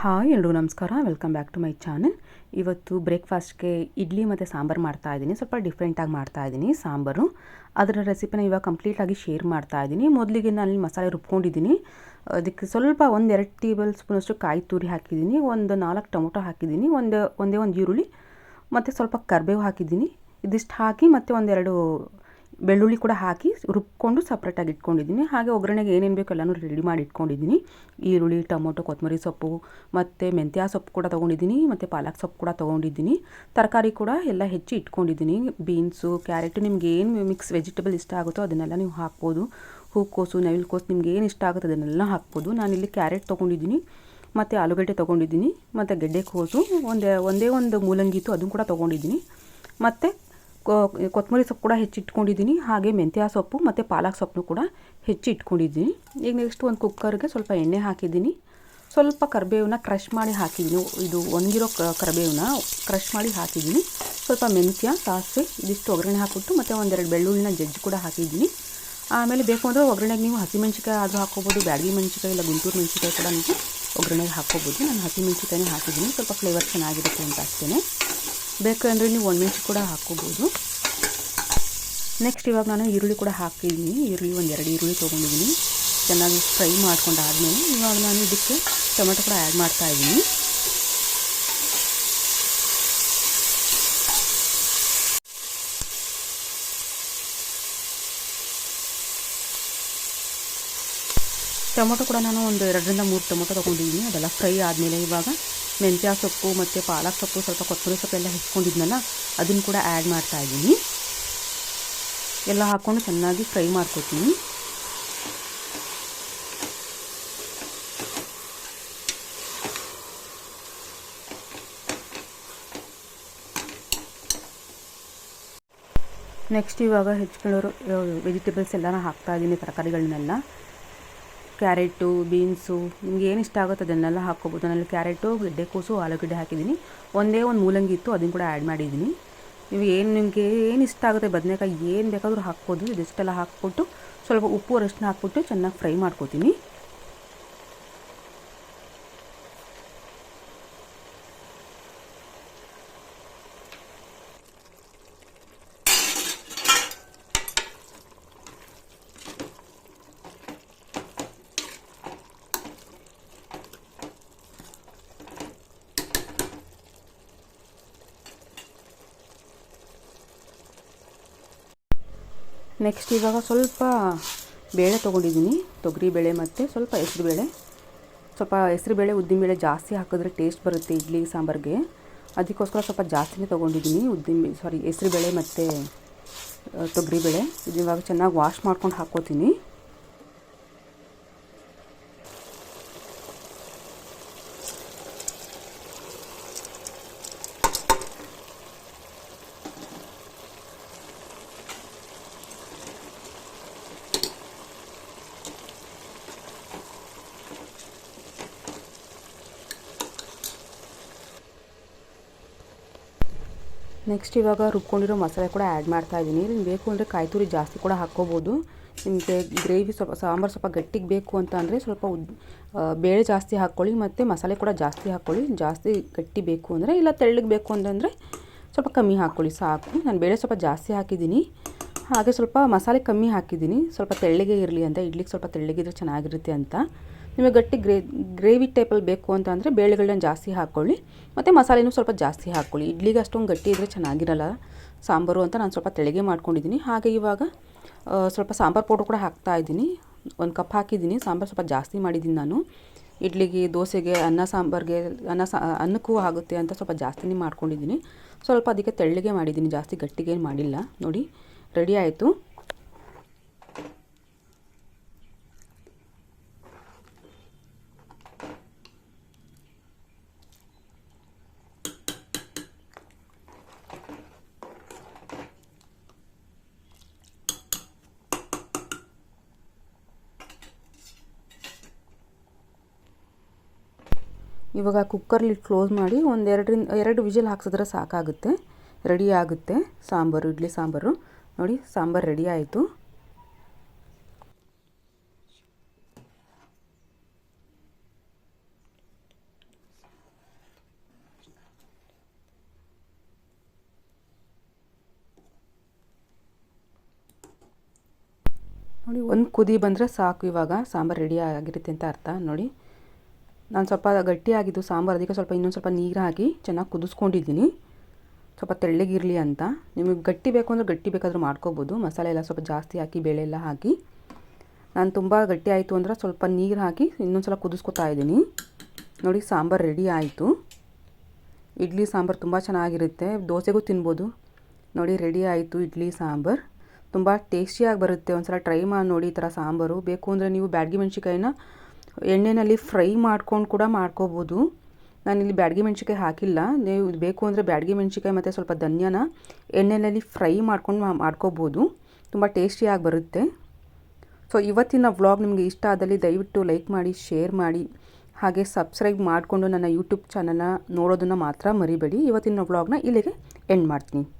Hi ಎಲ್ಲರೂ ನಮಸ್ಕಾರ. Welcome back to my channel ಇವತ್ತು ಬ್ರೇಕ್ಫಾಸ್ಟ್ಗೆ ಇಡ್ಲಿ ಮತ್ತು ಸಾಂಬಾರು ಮಾಡ್ತಾ ಇದ್ದೀನಿ. ಸ್ವಲ್ಪ ಡಿಫ್ರೆಂಟಾಗಿ ಮಾಡ್ತಾ ಇದ್ದೀನಿ ಸಾಂಬಾರು. ಅದರ ರೆಸಿಪಿನ ಇವಾಗ ಕಂಪ್ಲೀಟಾಗಿ ಶೇರ್ ಮಾಡ್ತಾ ಇದ್ದೀನಿ. ಮೊದಲಿಗೆ ನಾನು ಮಸಾಲೆ ರುಬ್ಕೊಂಡಿದ್ದೀನಿ. ಅದಕ್ಕೆ ಸ್ವಲ್ಪ ಒಂದು ಎರಡು ಟೇಬಲ್ ಸ್ಪೂನಷ್ಟು ಕಾಯಿ ತುರಿ ಹಾಕಿದ್ದೀನಿ. ಒಂದು ನಾಲ್ಕು ಟೊಮೊಟೊ ಹಾಕಿದ್ದೀನಿ. ಒಂದು, ಒಂದೇ ಒಂದು ಈರುಳ್ಳಿ, ಮತ್ತು ಸ್ವಲ್ಪ ಕರಿಬೇವು ಹಾಕಿದ್ದೀನಿ. ಇದಿಷ್ಟು ಹಾಕಿ ಮತ್ತು ಒಂದೆರಡು ಬೆಳ್ಳುಳ್ಳಿ ಕೂಡ ಹಾಕಿ ರುಬ್ಕೊಂಡು ಸಪ್ರೇಟಾಗಿ ಇಟ್ಕೊಂಡಿದ್ದೀನಿ. ಹಾಗೆ ಒಗ್ಗರಣೆಗೆ ಏನೇನು ಬೇಕು ಎಲ್ಲನೂ ರೆಡಿ ಮಾಡಿ ಇಟ್ಕೊಂಡಿದ್ದೀನಿ. ಈರುಳ್ಳಿ, ಟೊಮೊಟೊ ಕೊತ್ತಂಬರಿ ಸೊಪ್ಪು ಮತ್ತು ಮೆಂತ್ಯ ಸೊಪ್ಪು ಕೂಡ ತೊಗೊಂಡಿದ್ದೀನಿ, ಮತ್ತು ಪಾಲಕ್ ಸೊಪ್ಪು ಕೂಡ ತೊಗೊಂಡಿದ್ದೀನಿ. ತರಕಾರಿ ಕೂಡ ಎಲ್ಲ ಹೆಚ್ಚಿ ಇಟ್ಕೊಂಡಿದ್ದೀನಿ. ಬೀನ್ಸು ಕ್ಯಾರೆಟು ನಿಮ್ಗೆ ಏನು ಮಿಕ್ಸ್ ವೆಜಿಟೇಬಲ್ ಇಷ್ಟ ಆಗುತ್ತೋ ಅದನ್ನೆಲ್ಲ ನೀವು ಹಾಕ್ಬೋದು. ಹೂಕೋಸು ನವಿಲುಕೋಸು ನಿಮ್ಗೆ ಏನು ಇಷ್ಟ ಆಗುತ್ತೆ ಅದನ್ನೆಲ್ಲ ಹಾಕ್ಬೋದು. ನಾನಿಲ್ಲಿ ಕ್ಯಾರೆಟ್ ತೊಗೊಂಡಿದ್ದೀನಿ, ಮತ್ತು ಆಲೂಗಡ್ಡೆ ತೊಗೊಂಡಿದ್ದೀನಿ, ಮತ್ತು ಗೆಡ್ಡೆಕೋಸು ಒಂದೇ ಒಂದೇ ಒಂದು ಮೂಲಂಗಿ ಇತ್ತು ಅದನ್ನು ಕೂಡ ತೊಗೊಂಡಿದ್ದೀನಿ. ಮತ್ತು ಕೊತ್ತಂಬರಿ ಸೊಪ್ಪು ಕೂಡ ಹೆಚ್ಚಿಟ್ಕೊಂಡಿದ್ದೀನಿ. ಹಾಗೆ ಮೆಂತ್ಯ ಸೊಪ್ಪು ಮತ್ತು ಪಾಲಕ್ ಸೊಪ್ಪು ಕೂಡ ಹೆಚ್ಚಿಟ್ಕೊಂಡಿದ್ದೀನಿ. ಈಗ ನೆಕ್ಸ್ಟ್ ಒಂದು ಕುಕ್ಕರ್ಗೆ ಸ್ವಲ್ಪ ಎಣ್ಣೆ ಹಾಕಿದ್ದೀನಿ. ಸ್ವಲ್ಪ ಕರಿಬೇವನ್ನ ಕ್ರಷ್ ಮಾಡಿ ಹಾಕಿದ್ದೀನಿ ಇದು ಒಣಗಿರೋ ಕರಿಬೇವನ್ನ ಕ್ರಷ್ ಮಾಡಿ ಹಾಕಿದ್ದೀನಿ ಸ್ವಲ್ಪ ಮೆಂತ್ಯ, ಸಾಸಿವೆ ಇದಿಷ್ಟು ಒಗ್ಗರಣೆ ಹಾಕಿಬಿಟ್ಟು ಮತ್ತು ಒಂದೆರಡು ಬೆಳ್ಳುಳ್ಳಿನ ಜಜ್ಜಿ ಕೂಡ ಹಾಕಿದ್ದೀನಿ ಆಮೇಲೆ ಬೇಕು ಅಂದರೆ ಒಗ್ಗರಣೆಗೆ ನೀವು ಹಸಿಮೆಣ್ಸಿಕಾಯಿ ಆದರೂ ಹಾಕ್ಕೋಬೋದು, ಬ್ಯಾಡಗಿ ಮೆಣಸಿಕಾಯಿ ಇಲ್ಲ ಗುಂಟೂರು ಮೆಣಸಿಕಾಯಿ ಕೂಡ ನೀವು ಒಗ್ಗರಣೆಗೆ ಹಾಕ್ಕೋಬೋದು. ನಾನು ಹಸಿಮೆಣ್ಸಿಕಾಯಿನೇ ಹಾಕಿದ್ದೀನಿ ಸ್ವಲ್ಪ ಫ್ಲೇವರ್ ಚೆನ್ನಾಗಿರುತ್ತೆ ಅಂತ ಅಷ್ಟೇ ಬೇಕಂದರೆ ನೀವು ಒಣಮೆಣಸು ಕೂಡ ಹಾಕ್ಕೋಬೋದು. ನೆಕ್ಸ್ಟ್ ಇವಾಗ ನಾನು ಈರುಳ್ಳಿ ಕೂಡ ಹಾಕಿದ್ದೀನಿ ಈರುಳ್ಳಿ ಒಂದು ಎರಡು ಈರುಳ್ಳಿ ತೊಗೊಂಡಿದ್ದೀನಿ ಚೆನ್ನಾಗಿ ಫ್ರೈ ಮಾಡ್ಕೊಂಡಾದ್ಮೇಲೆ ಇವಾಗ ನಾನು ಇದಕ್ಕೆ ಟೊಮೆಟೊ ಕೂಡ ಆ್ಯಡ್ ಮಾಡ್ತಾ ಇದ್ದೀನಿ ಟೊಮೊಟೊ ಕೂಡ ನಾನು ಒಂದು ಎರಡರಿಂದ ಮೂರು ಟೊಮೊಟೊ ತೊಗೊಂಡಿದ್ದೀನಿ ಅದೆಲ್ಲ ಫ್ರೈ ಆದಮೇಲೆ ಇವಾಗ ಮೆಂತ್ಯ ಸೊಪ್ಪು ಮತ್ತು ಪಾಲಕ್ ಸೊಪ್ಪು ಸ್ವಲ್ಪ ಕೊತ್ತಂಬರಿ ಸೊಪ್ಪು ಎಲ್ಲ ಹೆಚ್ಕೊಂಡಿದ್ನಲ್ಲ, ಅದನ್ನು ಕೂಡ ಆ್ಯಡ್ ಮಾಡ್ತಾ ಇದ್ದೀನಿ. ಎಲ್ಲ ಹಾಕ್ಕೊಂಡು ಚೆನ್ನಾಗಿ ಫ್ರೈ ಮಾಡ್ಕೊತೀನಿ. ನೆಕ್ಸ್ಟ್ ಇವಾಗ ಹೆಚ್ಕೊಳ್ಳೋರು ವೆಜಿಟೇಬಲ್ಸ್ ಎಲ್ಲಾನು ಹಾಕ್ತಾ ಇದ್ದೀನಿ ತರಕಾರಿಗಳನ್ನೆಲ್ಲ ಕ್ಯಾರೆಟು, ಬೀನ್ಸು, ನಿಮ್ಗೆ ಏನು ಇಷ್ಟ ಆಗುತ್ತೆ ಅದನ್ನೆಲ್ಲ ಹಾಕ್ಕೋಬೋದು. ನಾನಲ್ಲಿ ಕ್ಯಾರೆಟು ಗೆಡ್ಡೆಕೋಸು ಆಲೂಗಡ್ಡೆ ಹಾಕಿದ್ದೀನಿ. ಒಂದೇ ಒಂದು ಮೂಲಂಗಿ ಇತ್ತು, ಅದನ್ನು ಕೂಡ ಆ್ಯಡ್ ಮಾಡಿದ್ದೀನಿ. ನೀವು ಏನು, ನಿಮಗೆ ಏನು ಇಷ್ಟ ಆಗುತ್ತೆ, ಬದನೆಕಾಯಿ ಏನು ಬೇಕಾದರೂ ಹಾಕ್ಬೋದು. ಇದಿಷ್ಟೆಲ್ಲ ಹಾಕ್ಬಿಟ್ಟು ಸ್ವಲ್ಪ ಉಪ್ಪು ಅರಶಿನ ಹಾಕ್ಬಿಟ್ಟು ಚೆನ್ನಾಗಿ ಫ್ರೈ ಮಾಡ್ಕೋತೀನಿ. ನೆಕ್ಸ್ಟ್ ಇವಾಗ ಸ್ವಲ್ಪ ಬೇಳೆ ತೊಗೊಂಡಿದ್ದೀನಿ. ತೊಗರಿ ಬೇಳೆ ಮತ್ತು ಸ್ವಲ್ಪ ಹೆಸ್ರು ಬೇಳೆ. ಸ್ವಲ್ಪ ಹೆಸ್ರು ಬೇಳೆ, ಉದ್ದಿನ ಬೇಳೆ ಜಾಸ್ತಿ ಹಾಕಿದ್ರೆ ಟೇಸ್ಟ್ ಬರುತ್ತೆ ಇಡ್ಲಿ, ಸಾಂಬಾರಿಗೆ. ಅದಕ್ಕೋಸ್ಕರ ಸ್ವಲ್ಪ ಜಾಸ್ತಿನೇ ತೊಗೊಂಡಿದ್ದೀನಿ. ಉದ್ದಿನ ಸಾರಿ ಹೆಸ್ರು ಬೇಳೆ ಮತ್ತು ತೊಗರಿ ಬೇಳೆ. ಇದು ಇವಾಗ ಚೆನ್ನಾಗಿ ವಾಶ್ ಮಾಡ್ಕೊಂಡು ಹಾಕ್ಕೋತೀನಿ. ನೆಕ್ಸ್ಟ್ ಇವಾಗ ರುಬ್ಕೊಂಡಿರೋ ಮಸಾಲೆ ಕೂಡ ಆ್ಯಡ್ ಮಾಡ್ತಾ ಇದ್ದೀನಿ. ನಿಮ್ಗೆ ಬೇಕು ಅಂದರೆ ಕಾಯಿ ತುರಿ ಜಾಸ್ತಿ ಕೂಡ ಹಾಕ್ಕೋಬೋದು. ನಿಮಗೆ ಗ್ರೇವಿ ಸ್ವಲ್ಪ, ಸಾಂಬಾರು ಸ್ವಲ್ಪ ಗಟ್ಟಿಗೆ ಬೇಕು ಅಂತ ಅಂದರೆ ಸ್ವಲ್ಪ ಉದ್ ಬೇಳೆ ಜಾಸ್ತಿ ಹಾಕ್ಕೊಳ್ಳಿ ಮತ್ತು ಮಸಾಲೆ ಕೂಡ ಜಾಸ್ತಿ ಹಾಕ್ಕೊಳ್ಳಿ ಜಾಸ್ತಿ ಗಟ್ಟಿ ಬೇಕು ಅಂದರೆ ಇಲ್ಲ ತೆಳ್ಳಗೆ ಬೇಕು ಅಂತಂದರೆ ಸ್ವಲ್ಪ ಕಮ್ಮಿ ಹಾಕ್ಕೊಳ್ಳಿ ಸಾಕು. ನಾನು ಬೇಳೆ ಸ್ವಲ್ಪ ಜಾಸ್ತಿ ಹಾಕಿದ್ದೀನಿ. ಹಾಗೆ ಸ್ವಲ್ಪ ಮಸಾಲೆ ಕಮ್ಮಿ ಹಾಕಿದ್ದೀನಿ. ಸ್ವಲ್ಪ ತೆಳ್ಳಗೆ ಇರಲಿ ಅಂತ ಇಡ್ಲಿಕ್ಕೆ ಸ್ವಲ್ಪ ತೆಳ್ಳಗಿದ್ರೆ ಚೆನ್ನಾಗಿರುತ್ತೆ ಅಂತ. ನಿಮಗೆ ಗಟ್ಟಿ ಗ್ರೇ, ಗ್ರೇವಿ ಟೈಪಲ್ಲಿ ಬೇಕು ಅಂತ ಅಂದರೆ ಬೇಳೆಗಳನ್ನ ಜಾಸ್ತಿ ಹಾಕ್ಕೊಳ್ಳಿ. ಮತ್ತು ಮಸಾಲೆನೂ ಸ್ವಲ್ಪ ಜಾಸ್ತಿ ಹಾಕ್ಕೊಳ್ಳಿ. ಇಡ್ಲಿಗೆ ಅಷ್ಟೊಂದು ಗಟ್ಟಿ ಇದ್ದರೆ ಚೆನ್ನಾಗಿರಲ್ಲ. ಸಾಂಬಾರು ಅಂತ ನಾನು ಸ್ವಲ್ಪ ತೆಳಗೆ ಮಾಡ್ಕೊಂಡಿದ್ದೀನಿ. ಹಾಗೆ ಇವಾಗ ಸ್ವಲ್ಪ ಸಾಂಬಾರು ಪೌಡ್ರ್ ಕೂಡ ಹಾಕ್ತಾ ಇದ್ದೀನಿ. ಒಂದು ಕಪ್ ಹಾಕಿದ್ದೀನಿ. ಸಾಂಬಾರು ಸ್ವಲ್ಪ ಜಾಸ್ತಿ ಮಾಡಿದ್ದೀನಿ ನಾನು. ಇಡ್ಲಿಗೆ, ದೋಸೆಗೆ, ಅನ್ನ ಸಾಂಬಾರಿಗೆ, ಅನ್ನ ಸಾ, ಅನ್ನಕ್ಕೂ ಆಗುತ್ತೆ ಅಂತ ಸ್ವಲ್ಪ ಜಾಸ್ತಿನೇ ಮಾಡ್ಕೊಂಡಿದ್ದೀನಿ. ಸ್ವಲ್ಪ ಅದಕ್ಕೆ ತೆಳ್ಳಗೆ ಮಾಡಿದ್ದೀನಿ. ಜಾಸ್ತಿ ಗಟ್ಟಿಗೆ ಮಾಡಿಲ್ಲ. ನೋಡಿ, ರೆಡಿ ಆಯಿತು. ಇವಾಗ ಕುಕ್ಕರ್ಲಿ ಕ್ಲೋಸ್ ಮಾಡಿ ಒಂದು ಎರಡರಿಂದ, ಎರಡು ವಿಜಿಲ್ ಹಾಕ್ಸಿದ್ರೆ ಸಾಕಾಗುತ್ತೆ. ರೆಡಿ ಆಗುತ್ತೆ. ಸಾಂಬಾರು, ಇಡ್ಲಿ ಸಾಂಬಾರು. ನೋಡಿ, ಸಾಂಬಾರು ರೆಡಿ ಆಯಿತು. ನೋಡಿ, ಒಂದು ಕುದಿ ಬಂದರೆ ಸಾಕು ಇವಾಗ. ಸಾಂಬಾರು ರೆಡಿ ಆಗಿರುತ್ತೆ ಅಂತ ಅರ್ಥ. ನೋಡಿ. ನಾನು ಸ್ವಲ್ಪ ಗಟ್ಟಿಯಾಗಿದ್ದು ಸಾಂಬಾರು, ಅದಕ್ಕೆ ಸ್ವಲ್ಪ ಇನ್ನೊಂದು ಸ್ವಲ್ಪ ನೀರು ಹಾಕಿ ಚೆನ್ನಾಗಿ ಕುದಿಸ್ಕೊಂಡಿದ್ದೀನಿ. ಸ್ವಲ್ಪ ತೆಳ್ಳಗಿರಲಿ ಅಂತ. ನಿಮಗೆ ಗಟ್ಟಿ ಬೇಕು ಅಂದರೆ ಗಟ್ಟಿ ಬೇಕಾದರೂ ಮಾಡ್ಕೋಬೋದು. ಮಸಾಲೆ ಎಲ್ಲ ಸ್ವಲ್ಪ ಜಾಸ್ತಿ ಹಾಕಿ, ಬೇಳೆ ಎಲ್ಲ ಹಾಕಿ. ನಾನು ತುಂಬ ಗಟ್ಟಿ ಆಯಿತು ಅಂದರೆ ಸ್ವಲ್ಪ ನೀರು ಹಾಕಿ ಇನ್ನೊಂದು ಸಲ ಕುದಿಸ್ಕೊತಾ ಇದ್ದೀನಿ. ನೋಡಿ, ಸಾಂಬಾರು ರೆಡಿ ಆಯಿತು. ಇಡ್ಲಿ ಸಾಂಬಾರು ತುಂಬ ಚೆನ್ನಾಗಿರುತ್ತೆ. ದೋಸೆಗೂ ತಿನ್ಬೋದು. ನೋಡಿ, ರೆಡಿ ಆಯಿತು ಇಡ್ಲಿ ಸಾಂಬಾರು. ತುಂಬ ಟೇಸ್ಟಿಯಾಗಿ ಬರುತ್ತೆ. ಒಂದು ಸಲ ಟ್ರೈ ಮಾಡಿ ನೋಡಿ ಈ ಥರ ಸಾಂಬಾರು. ಬೇಕು ಅಂದರೆ ನೀವು ಬ್ಯಾಡಗಿ ಮೆಣಸಿಕಾಯಿನ ಎಣ್ಣೆಯಲ್ಲಿ ಫ್ರೈ ಮಾಡ್ಕೊಂಡು ಕೂಡ ಮಾಡ್ಕೋಬೋದು. ನಾನಿಲ್ಲಿ ಬ್ಯಾಡಗಿ ಮೆಣಸಿಕಾಯಿ ಹಾಕಿಲ್ಲ. ನೀವು ಬೇಕು ಅಂದರೆ ಬ್ಯಾಡಗಿ ಮೆಣಸಿಕಾಯಿ ಮತ್ತು ಸ್ವಲ್ಪ ಧನ್ಯನ ಎಣ್ಣೆಯಲ್ಲಿ ಫ್ರೈ ಮಾಡ್ಕೊಂಡು ಮಾಡ್ಕೋಬೋದು. ತುಂಬ ಟೇಸ್ಟಿಯಾಗಿ ಬರುತ್ತೆ. ಸೊ, ಇವತ್ತಿನ ವ್ಲಾಗ್ ನಿಮಗೆ ಇಷ್ಟ ಆದಲ್ಲಿ ದಯವಿಟ್ಟು ಲೈಕ್ ಮಾಡಿ, ಶೇರ್ ಮಾಡಿ, ಹಾಗೆ ಸಬ್ಸ್ಕ್ರೈಬ್ ಮಾಡಿಕೊಂಡು ನನ್ನ ಯೂಟ್ಯೂಬ್ ಚಾನಲ್ನ ನೋಡೋದನ್ನು ಮಾತ್ರ ಮರಿಬೇಡಿ. ಇವತ್ತಿನ ವ್ಲಾಗ್ನ ಇಲ್ಲಿಗೆ ಎಂಡ್ ಮಾಡ್ತೀನಿ.